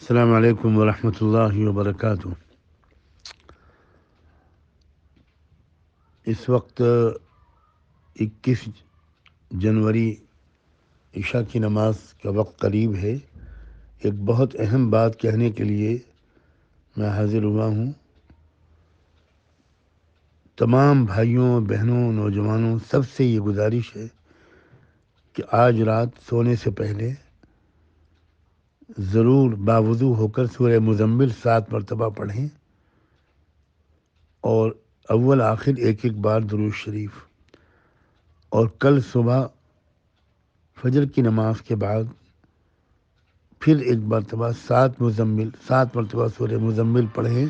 السلام علیکم ورحمۃ اللہ وبرکاتہ۔ اس وقت اکیس جنوری عشاء کی نماز کا وقت قریب ہے۔ ایک بہت اہم بات کہنے کے لیے میں حاضر ہوا ہوں۔ تمام بھائیوں، بہنوں، نوجوانوں، سب سے یہ گزارش ہے کہ آج رات سونے سے پہلے ضرور باوضو ہو کر سورہ مزمل سات مرتبہ پڑھیں اور اول آخر ایک ایک بار دروش شریف اور کل صبح فجر کی نماز کے بعد پھر ایک مرتبہ سات مزمل، سات مرتبہ سورہ مزمل پڑھیں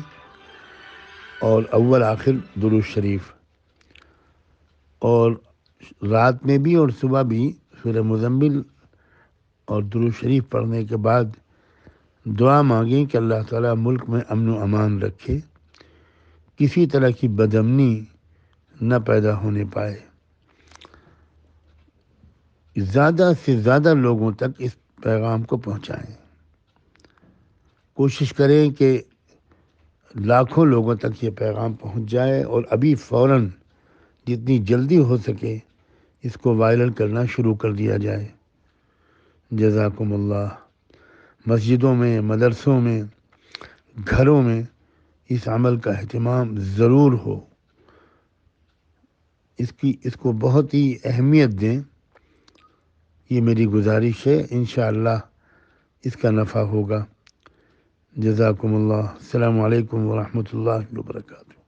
اور اول آخر دروش شریف اور رات میں بھی اور صبح بھی سورہ مزمل اور درو شریف پڑھنے کے بعد دعا مانگیں کہ اللہ تعالیٰ ملک میں امن و امان رکھے، کسی طرح کی بدمنی نہ پیدا ہونے پائے۔ زیادہ سے زیادہ لوگوں تک اس پیغام کو پہنچائیں۔ کوشش کریں کہ لاکھوں لوگوں تک یہ پیغام پہنچ جائے اور ابھی فوراً جتنی جلدی ہو سکے اس کو وائرل کرنا شروع کر دیا جائے۔ جزاکم اللہ۔ مسجدوں میں، مدرسوں میں، گھروں میں اس عمل کا اہتمام ضرور ہو۔ اس کی، اس کو بہت ہی اہمیت دیں۔ یہ میری گزارش ہے۔ انشاءاللہ اس کا نفع ہوگا۔ جزاکم اللہ۔ السلام علیکم ورحمۃ اللہ وبرکاتہ۔